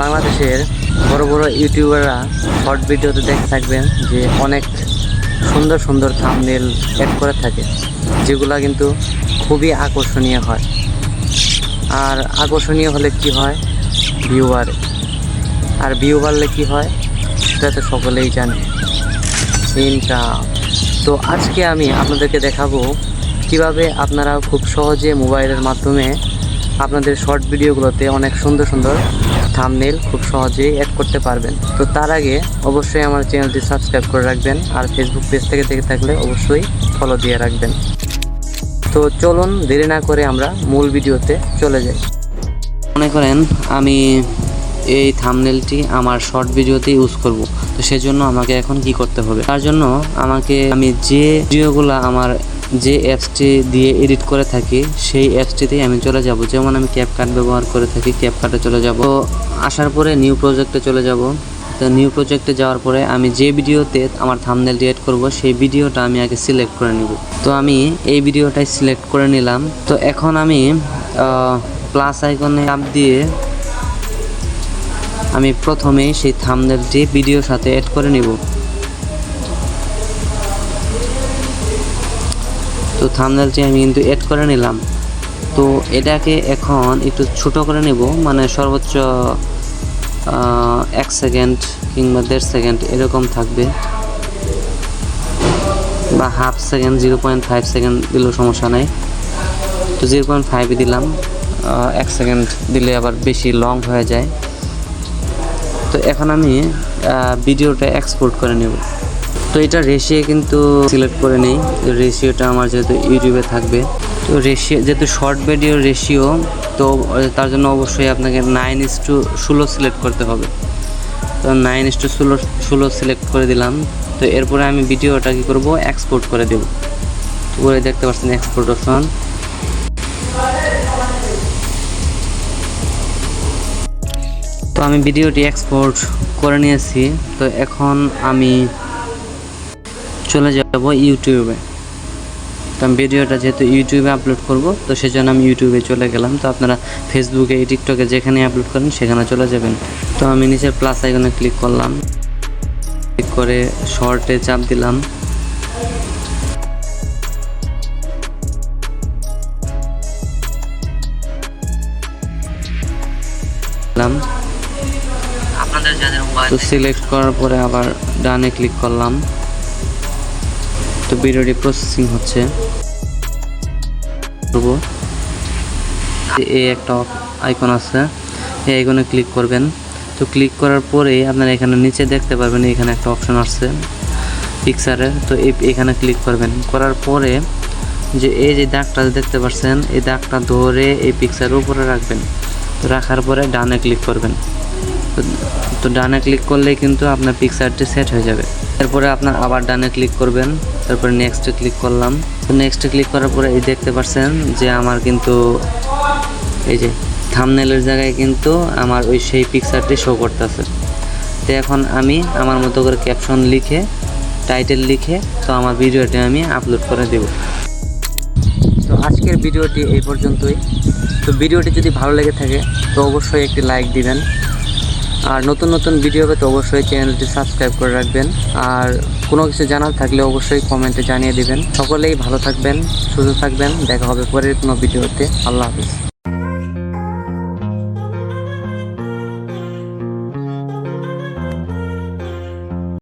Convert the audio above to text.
বাংলাদেশের বড় বড় ইউটিউবাররা শর্ট ভিডিওতে দেখে থাকবেন যে অনেক সুন্দর সুন্দর থাম্বনেল অ্যাড করে থাকে, যেগুলা কিন্তু খুবই আকর্ষণীয় হয়। আর আকর্ষণীয় হলে কি হয়? ভিউ বাড়ে। আর ভিউ বাড়লে কি হয়? সেটা তো সকলেই জানে। ইনকাম তো আজকে আমি আপনাদেরকে দেখাবো কীভাবে আপনারা খুব সহজে মোবাইলের মাধ্যমে আপনাদের শর্ট ভিডিওগুলোতে অনেক সুন্দর সুন্দর থাম্বনেল খুব সহজেই অ্যাড করতে পারবেন। তো তার আগে অবশ্যই আমার চ্যানেলটি সাবস্ক্রাইব করে রাখবেন আর ফেসবুক পেজ থেকে দেখে থাকলে অবশ্যই ফলো দিয়ে রাখবেন। তো চলুন দেরি না করে আমরা মূল ভিডিওতে চলে যাই। মনে করেন আমি এই থাম্বনেলটি আমার শর্ট ভিডিওতে ইউজ করব। তো সেজন্য আমাকে এখন কি করতে হবে? তার জন্য আমাকে আমি যে ভিডিওগুলো আমার যে অ্যাপসটি দিয়ে এডিট করে থাকি, সেই অ্যাপসটিতেই আমি চলে যাব। যেমন আমি ক্যাপকাট ব্যবহার করে থাকি ক্যাপকাটে চলে যাব। তো আসার পরে নিউ প্রজেক্টে চলে যাব। তো নিউ প্রজেক্টে যাওয়ার পরে আমি যে ভিডিওতে আমার থাম্বনেল এড করব, সেই ভিডিওটা আমি আগে সিলেক্ট করে নিব। তো আমি এই ভিডিওটাই সিলেক্ট করে নিলাম। তো এখন আমি প্লাস আইকনে চাপ দিয়ে আমি প্রথমেই সেই থাম্বনেলটি ভিডিওর সাথে অ্যাড করে নিব। তো থাম্বনেলটি আমি কিন্তু অ্যাড করে নিলাম। তো এটাকে এখন একটু ছোট করে নেব মানে সর্বোচ্চ এক সেকেন্ড কিংবা দেড় সেকেন্ড এরকম থাকবে। বা half second zero point five second দিলেও সমস্যা নাই। তো জিরো পয়েন্ট ফাইভে দিলাম এক সেকেন্ড দিলে আবার বেশি লং হয়ে যায়। তো এখন আমি ভিডিওটা এক্সপোর্ট করে নেব। তো এটা রেশিও কিন্তু সিলেক্ট করে নেই। তো রেশিওটা আমার যেহেতু ইউটিউবে থাকবে। তো রেশিও যেহেতু শর্ট ভিডিও রেশিও তো তার জন্য অবশ্যই আপনাকে নাইন ইস টু ষোলো সিলেক্ট করতে হবে। তো নাইন ইস টু ষোলো ষোলো সিলেক্ট করে দিলাম। তো এরপরে আমি ভিডিওটা কী করব? এক্সপোর্ট করে দেব। তো করে দেখতে পাচ্ছেন এক্সপোর্ট অপশন তো আমি ভিডিওটি এক্সপোর্ট করে নিয়েছি। তো এখন আমি চলে যাব ইউটিউবে। তো আমি ভিডিওটা যেহেতু ইউটিউবে আপলোড করব, তো সেজন্য আমি ইউটিউবে চলে গেলাম। তো আপনারা ফেসবুকে টিকটকে যেখানে আপলোড করেন, সেখানে চলে যাবেন। তো আমি নিচের প্লাস আইকনে ক্লিক করলাম। ক্লিক করে শর্টে চাপ দিলাম। তো সিলেক্ট করার পরে আবার ডানে ক্লিক করলাম। তো ভিডিওটি প্রসেসিং হচ্ছে। এই একটা আইকন আছে, এই আইকনে ক্লিক করবেন। তো ক্লিক করার পরে আপনারা এখানে নিচে দেখতে পারবেন এখানে একটা অপশন আসছে পিকচারের তো এখানে ক্লিক করবেন। করার পরে যে এই যে দাগটা দেখতে পাচ্ছেন এই দাগটা ধরে এই পিকচারের উপরে রাখবেন। রাখার পরে ডানে ক্লিক করবেন। তো- ডানে ক্লিক করলে কিন্তু আপনার পিকচারটি সেট হয়ে যাবে। এরপরে আপনার আবার ডানে ক্লিক করবেন। তারপরে নেক্সটে ক্লিক করলাম। তো নেক্সটে ক্লিক করার পরে এই দেখতে পাচ্ছেন যে আমার কিন্তু এই যে থামনেলের জায়গায় কিন্তু আমার ওই সেই পিকচারটি শো করতেছে। তো এখন আমি আমার মতো করে ক্যাপশন লিখে টাইটেল লিখে, তো আমার ভিডিওটি আমি আপলোড করে দেব। তো আজকের ভিডিওটি এই পর্যন্তই। তো ভিডিওটি যদি ভালো লেগে থাকে, তো অবশ্যই একটি লাইক দিবেন। আর নতুন নতুন ভিডিও পেতে অবশ্যই চ্যানেলটি সাবস্ক্রাইব করে রাখবেন। আর কোনো কিছু জানার থাকলে অবশ্যই কমেন্টে জানিয়ে দিবেন। সকলেই ভালো থাকবেন, সুস্থ থাকবেন। দেখা হবে পরের কোনো ভিডিওতে আল্লাহ হাফিজ।